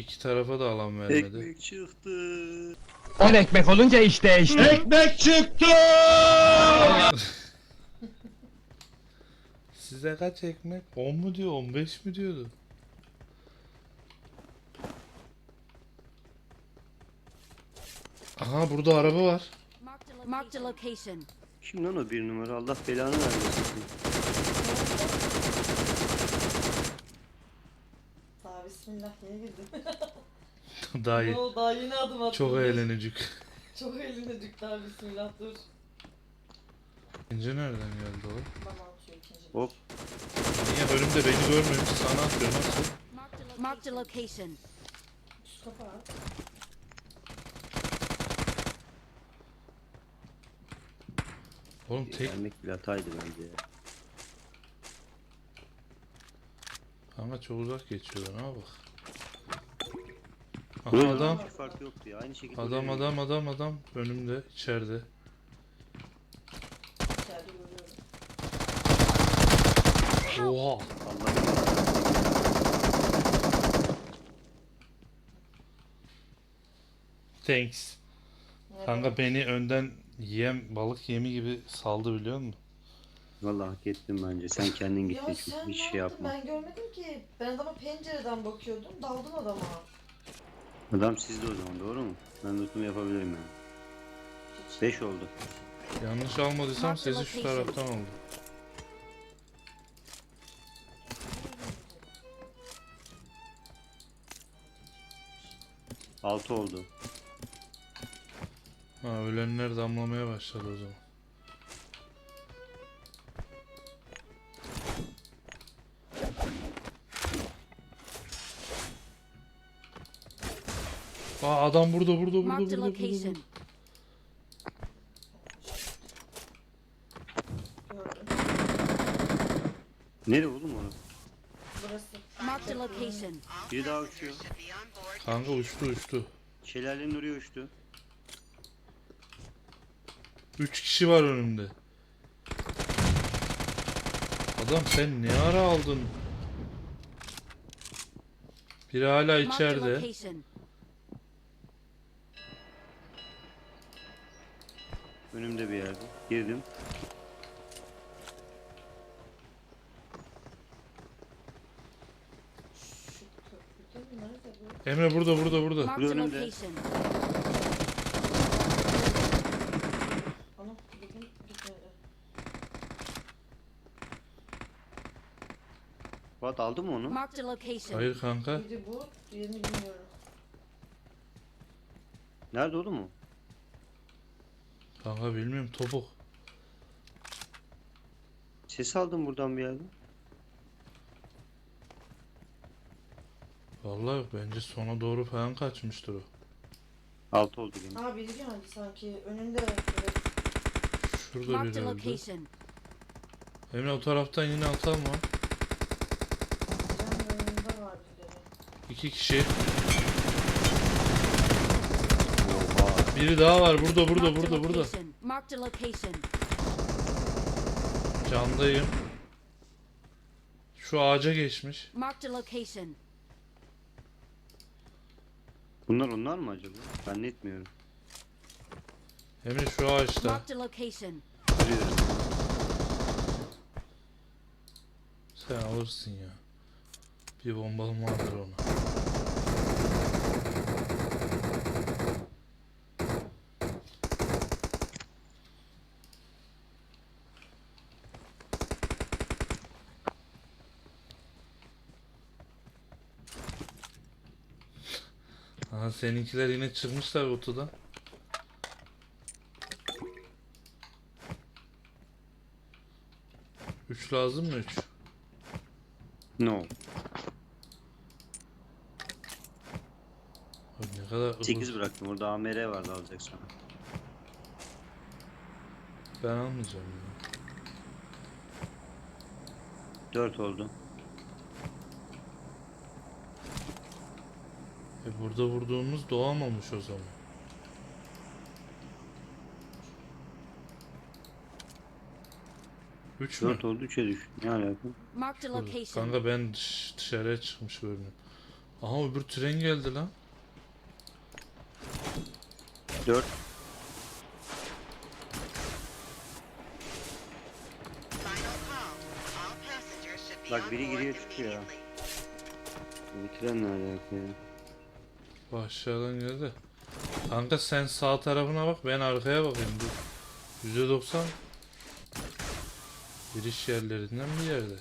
İki tarafa da alan vermedi. Ekmek çıktı. 10 ekmek olunca iş değişti. Ekmek çıktı. Size kaç ekmek? 10 mu diyor 15 mi diyordu? Aha burada araba var. Marked a location. Kim lan o bir numara? Allah belanı vermesin. Daha bismillah yeni girdim. Daha iyi. Ne oldu daha yeni adım attım. Çok eğlenecek. Çok eğlenecek daha bismillah dur. İkinci nereden geldi o? Bana atıyor ikinci. Hop. Niye önümde beni görmemiş sana atıyor nasıl? Marked a location. Üst kapat. Oğlum tek Gelmek bile hataydı bence ya. Kanka çok uzak geçiyorlar ha bak. Aha adam fark yoktu ya. Aynı şekilde. adam oraya adam adam adam önümde içeride. İçeride görüyorum. Oha. Thanks. Nerede? Kanka beni önden yem balık yemi gibi saldı biliyor musun? Vallahi hak ettin bence. Sen kendin Ya gittin sen çünkü ne hiç şey yapma. Ben görmedim ki. Ben adama pencereden bakıyordum. Daldın adama. Adam sizde o zaman doğru mu? Ben lootumu yapabilirim yani. Hiç. 5 oldu. Yanlış almadıysam Mark the sesi şu location. taraftan aldı. Altı oldu. Ha ölenler damlamaya başladı o zaman. Aa adam burada burada burada Marked burada burada. location. Gördüm. Nere oğlum onu? Burası. Marked a location. Biri daha uçuyor. Kanka uçtu uçtu. Şelalenin oraya uçtu. 3 kişi var önümde. Adam sen ne ara aldın? Biri hala Marked a içeride. location. Önümde bir yerde. Girdim. Emre burada burada burada. Marked a önümde. location. Gitmedi. Fuat aldı mı onu? Marked a location. Hayır kanka. Biri bu, diğerini bilmiyorum. Nerede oğlum o? Kanka bilmiyorum topuk. Ses aldım buradan bir yerden. Vallahi yok bence sona doğru falan kaçmıştır o. Altı oldu. Aa biri geldi sanki. Önünde. Evet. Şurada Marked biri a öldü. location. Emre o taraftan yine atalım mı? Can önünde var birileri. İki kişi. Oha. Biri daha var burada burada burada burada. Candayım. Şu ağaca geçmiş. Bunlar onlar mı acaba? Zannetmiyorum. Emre şu ağaçta. Sen alırsın ya. Bir bombalım vardır ona. Aha seninkiler yine çıkmışlar kutudan. Üç lazım mı üç? No. Abi ne kadar 8 bıraktım. Orada AMR vardı alacak sonra. Ben almayacağım ya. 4 oldu. Burada vurduğumuz doğamamış o zaman. Üç mü? 4 oldu 3'e düştü. Ne alaka? Marked a Dur, location. Kanka ben dış- dışarıya çıkmış görünüyorum. Aha öbür tren geldi lan. 4. Final call. All passengers should be Bak on biri board giriyor, çıkıyor. immediately. Bitiren ne alaka ya? Bu aşağıdan geldi. Kanka sen sağ tarafına bak ben arkaya bakayım dur. %90 giriş yerlerinden bir yerde.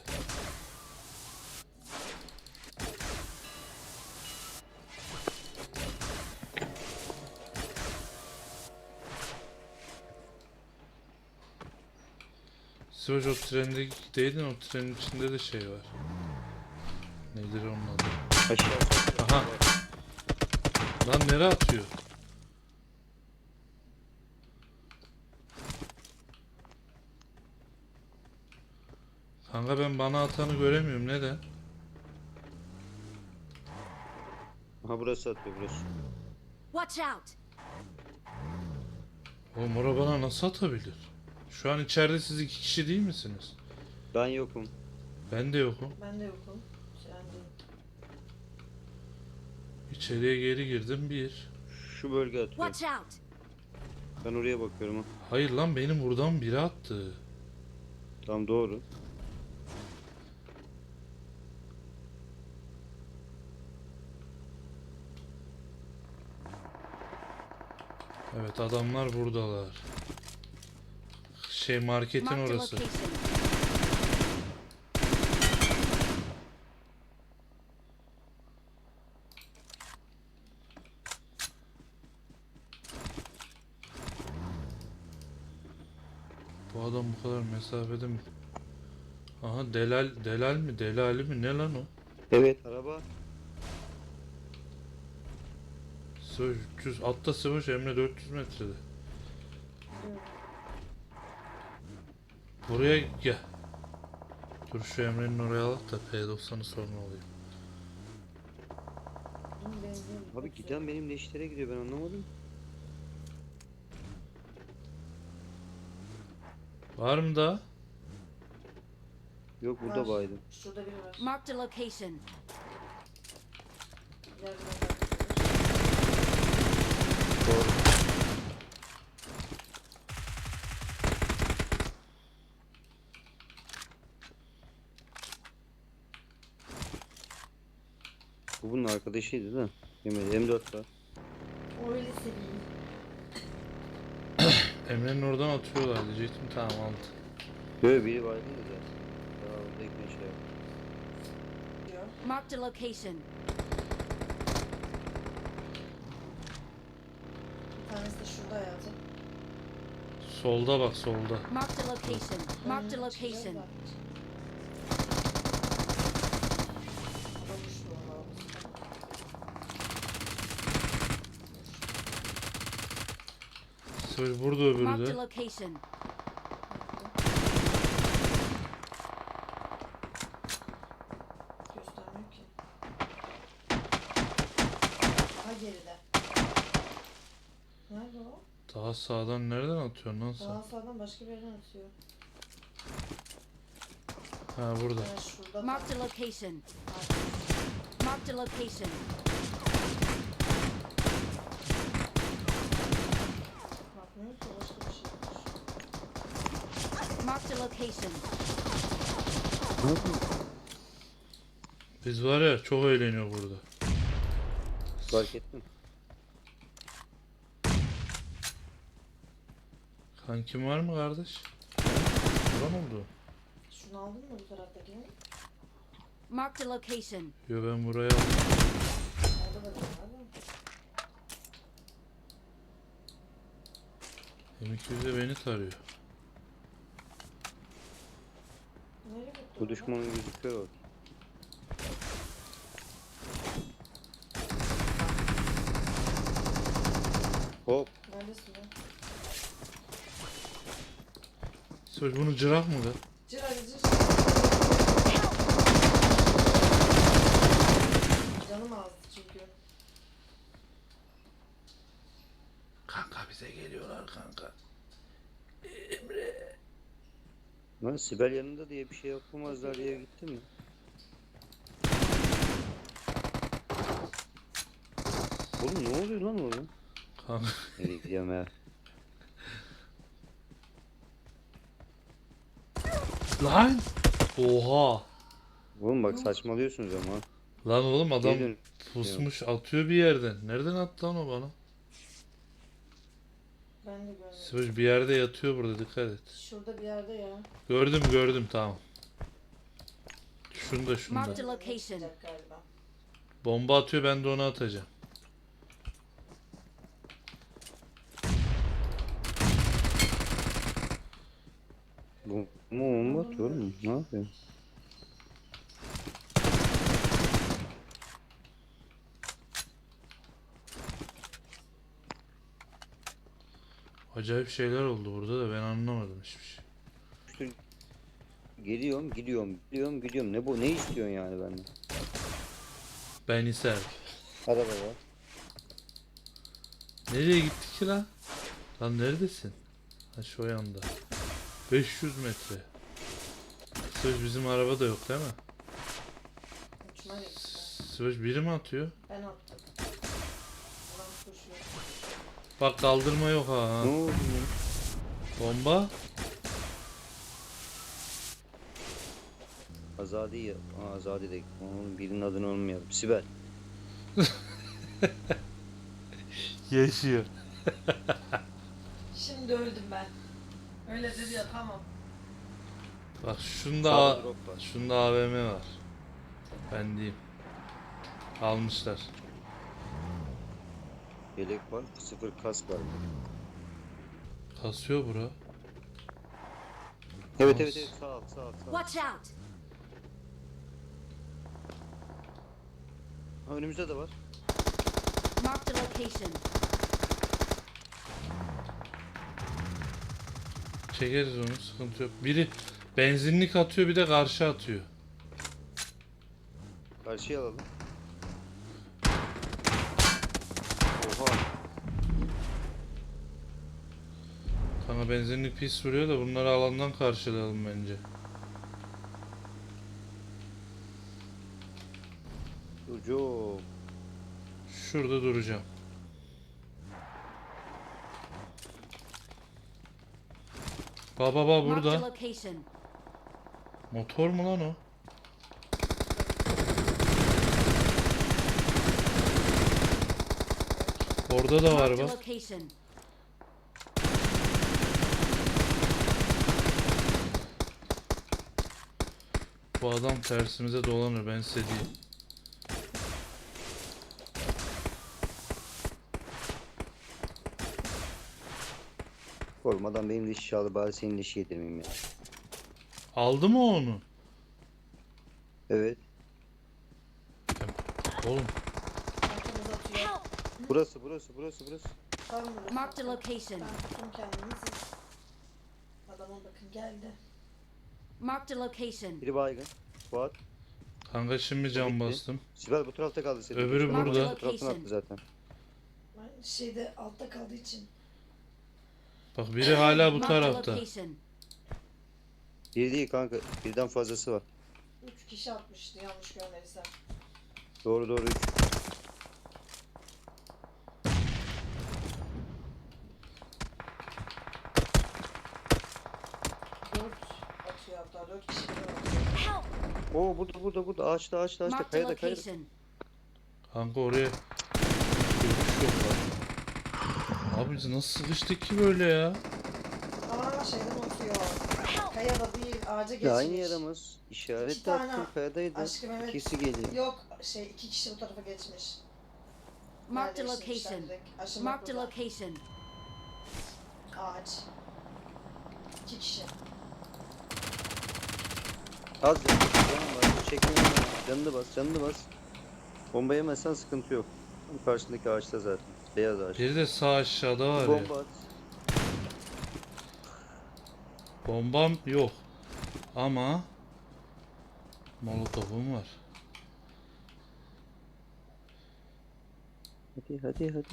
Sıvaç o trendeydin o trenin içinde de şey var. Nedir onun adı? Aşağı. Lan nereye atıyor? Kanka ben bana atanı göremiyorum neden? Aha burası atıyor burası. Watch out! Oğlum ora bana nasıl atabilir? Şu an içeride siz iki kişi değil misiniz? Ben yokum. Ben de yokum. Ben de yokum. Sen de. İçeriye geri girdim bir. Şu bölge atıyor. Watch out! Ben oraya bakıyorum ha. Hayır lan benim buradan biri attı. Tamam doğru. Evet adamlar buradalar. Şey marketin orası. location. Bu adam bu kadar mesafede mi? Aha delal delal mi delali mi ne lan o? Evet araba. Sıvış 300 atta sıvış Emre 400 metrede. Buraya gel. Dur şu Emre'nin oraya al da P90'ı sonra alayım. Bunun benzin. Abi giden benim leşlere gidiyor ben anlamadım. Var mı daha? Yok burada Var. baydım. Şurada biri var. Marked a location. Gel biraz daha. Doğru. Bu bunun arkadaşıydı da. Yemedi. M4 var. O öyle seveyim. Emre'nin oradan atıyorlar diyecektim tamam aldı. Böyle biri baydın da zaten. Daha oradayken şey diyor. Marked a location. Bir tanesi de şurada hayatım. Solda bak solda. Marked a location. Marked a Hmm, location. çıkacağız da. Olmuş bu arada. Sıvış burada öbürü de. Göstermiyor ki. Daha geride. Nerede o? Daha sağdan nereden atıyorsun lan sen? Daha sağdan başka bir yerden atıyor. Ha burada. Yani şurada. Marked a location. Marked a location. Marked a location. Biz var ya çok eğleniyor burada. Fark ettim. Kankim var mı kardeş? Buran oldu. Şunu aldın mı bu taraftakini? Marked a location. Yo ben buraya aldım. Orada da bir var da. M200 de beni tarıyor. Nereye gitti Bu düşmanın gözüküyor bak. Hop. Neredesin lan? Sıvış bunu cırah mı da? Cır hadi cır. Canım azdı çünkü. Kanka bize geliyorlar kanka. Lan Sibel yanında diye bir şey yapamazlar diye gittin mi? Oğlum ne oluyor lan orada? Kanka Nereye gidiyorum ya? lan. Oha. Oğlum bak saçmalıyorsunuz ama. Lan oğlum adam Gelin. pusmuş atıyor bir yerden. Nereden attı lan o bana? Ben de görmedim. Sıvış bir yerde yatıyor burada dikkat et. Şurada bir yerde ya. Gördüm gördüm tamam. Şunda şunda. Marked a location. Çıkacak galiba. Bomba atıyor ben de onu atacağım. Bu mu bomba atıyor oğlum? Ne yapıyor? Acayip şeyler oldu burada da ben anlamadım hiçbir şey. Geliyorum, gidiyorum, gidiyorum, gidiyorum. Ne bu? Ne istiyorsun yani benden? Ben ister. Araba var. Nereye gittik ki lan? Lan neredesin? Ha şu yanda. 500 metre. Sıvış bizim araba da yok değil mi? Uçma gitti. Sıvış biri mi atıyor? Ben attım. Bak kaldırma yok ha. Ne oldu lan? Bomba. Azadi ya. Aa, Azadi de. Oğlum birinin adını unutmayalım. Sibel. Yaşıyor. Şimdi öldüm ben. Öyle dedi ya tamam. Bak şunda drop var. şunda AVM var. Ben diyeyim. Almışlar. Yelek var. Sıfır kask var. Kasıyor bura. Evet Kas- evet evet sağ ol sağ ol sağ ol. Watch out! Ha, önümüzde de var. Marked a location. Çekeriz onu sıkıntı yok. Biri benzinlik atıyor bir de karşı atıyor. Karşıya alalım. Oha. Kanka benzinlik pis vuruyor da bunları alandan karşılayalım bence. Çocuk. Şurada duracağım. Baba baba burada. Motor mu lan o? Orada da var bak. Bu adam tersimize dolanır ben size diyeyim. Olmadan benim de işi aldı bari senin de işi yedirmeyeyim ya. Aldı mı onu? Evet. Oğlum! Burası burası burası burası. Tam burası. Marked a location. Ben tuttum kendimi siz. Adama bakın geldi. Marked a location. Biri baygın. Fuat. kanka şimdi cam Bitti. bastım. Sibel bu tarafta kaldı senin. Öbürü Marked burada. Bu taraftan attı zaten. Ben şeyde altta kaldığı için. Bak biri hala bu tarafta. location. Bir değil kanka. Birden fazlası var. Üç kişi atmıştı yanlış görmediysem. Doğru doğru. üç. Dört hatta dört kişi de atıyor. Help! Oo burada burada burada ağaçta ağaçta ağaçta kayada kayada. Kanka oraya görüş yok lan. Abi biz nasıl sıkıştık ki böyle ya? Aa şeyden. Help! Kayada değil ağaca geçmiş. Ya aynı yaramız. İşaret tane attım kayadaydı. Aşkım evet. İkisi geliyor. Yok şey iki kişi bu tarafa geçmiş. A Yerleştirmişler location. a burada. location. Ağaç. İki kişi. Az canı canım var. Çekme canını bas canını bas. Bomba yemezsen sıkıntı yok. Tam karşındaki ağaçta zaten. Beyaz ağaç. Bir de sağ aşağıda var ya. Bomba at. Bombam yok. Ama Molotofum var. Hadi hadi hadi.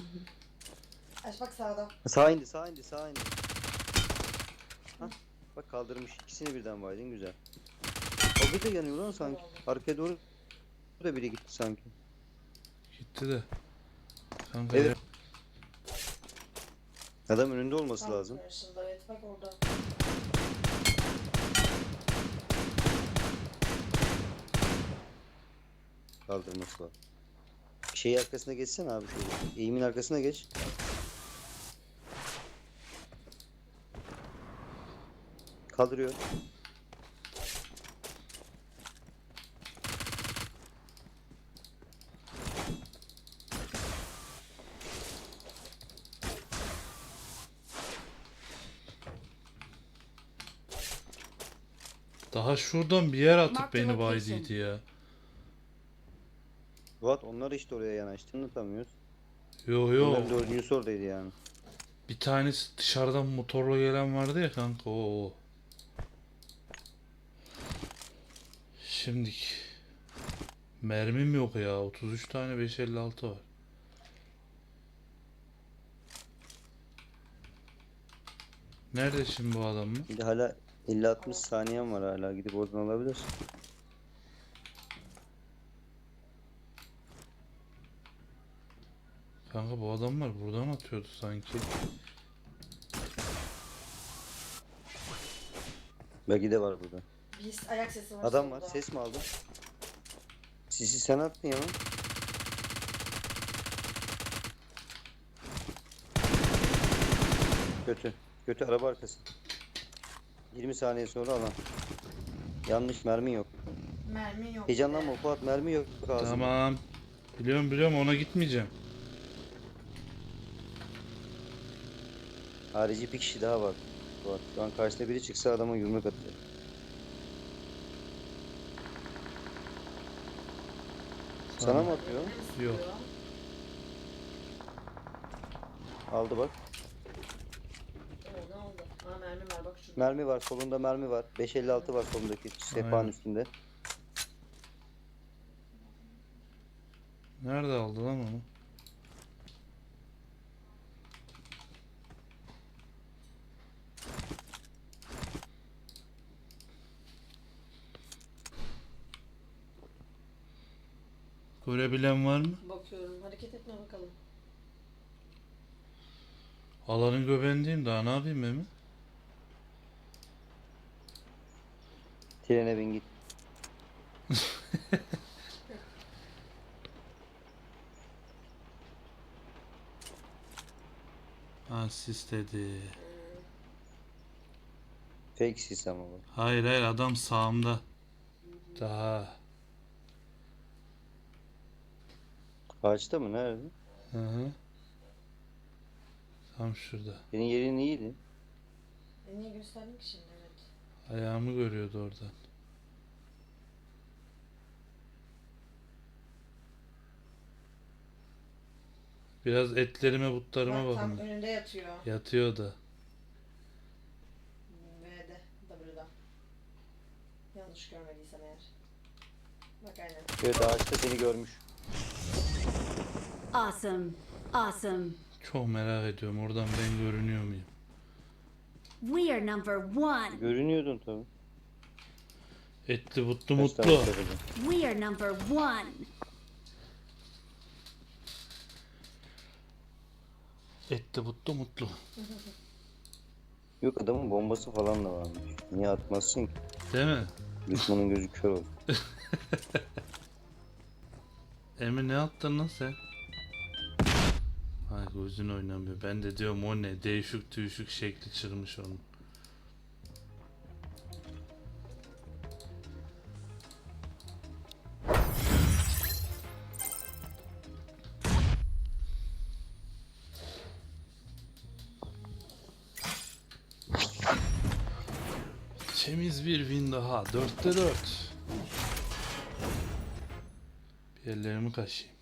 Aç bak sağda. Sağ indi sağ indi sağ indi. Hah, bak kaldırmış ikisini birden baydın güzel. O bir de yanıyor lan sanki. Arkaya doğru da biri gitti sanki. Gitti de. Kanka Evet. Adam önünde olması lazım. karşında, evet bak orada. Kaldırması var. Şey arkasına geçsene abi şöyle. Eğimin arkasına geç. Kaldırıyor. Şuradan bir yer atıp Mark the beni location. baydıydı ya. Fuat onlar işte oraya yanaştı. Anlatamıyoruz. Yo yo. Onların dördüncüsü oradaydı yani. Bir tanesi dışarıdan motorla gelen vardı ya kanka o o. Şimdik. Mermim yok ya. 33 tane 556 var. Nerede şimdi bu adam mı? Bir de hala 50-60 saniyen var hala. Gidip oradan alabilir. Kanka bu adamlar buradan atıyordu sanki. Belki de var burada. Bir ayak sesi var. Adam var. solda. Ses mi aldın? Sisi sen attın ya lan. Kötü. Kötü araba arkası. 20 saniye sonra alan. Yanlış mermi yok. Mermi yok. Heyecanlanma Fuat mermi yok ağzında. Tamam. Biliyorum biliyorum ona gitmeyeceğim. Harici bir kişi daha var. Fuat. Şu an karşısına biri çıksa adama yumruk atacak. Sana mı atıyor? Yok. Aldı bak. Oo, ne oldu? Aa mermi var bak şurada. Mermi var. Solunda mermi var. 556 var solundaki sehpanın Aynen. üstünde. Nerede aldı lan onu? Görebilen var mı? Bakıyorum. Hareket etme bakalım. Alanın göbeğindeyim daha ne yapayım Memi? Trene bin git. Ha sis dedi. Fake sis ama bu. Hayır hayır adam sağımda. Daha. Ağaçta mı? Nerede? Hı hı. Tam şurada. Senin yerin iyiydi. E niye gösterdin ki şimdi. Ayağımı görüyordu oradan. Biraz etlerime butlarıma Bak tam bakın. önünde yatıyor. Yatıyor da. V'de. W'da. Yanlış görmediysem eğer. Bak aynen. Evet ağaçta seni görmüş. Awesome. Awesome. Çok merak ediyorum oradan ben görünüyor muyum? We are number one. Görünüyordun tabii. Etli butlu Kaç tane mutlu. söyledi? We are number one. Etli butlu mutlu. Yok adamın bombası falan da varmış. Niye atmazsın ki? Değil mi? Düşmanın gözü kör olur. Emir ne attın lan sen? Ay gözün oynamıyor. Ben de diyorum o ne? Değişik tüyüşük şekli çıkmış onun. Temiz bir win daha. Dörtte dört. Bir ellerimi kaşıyım.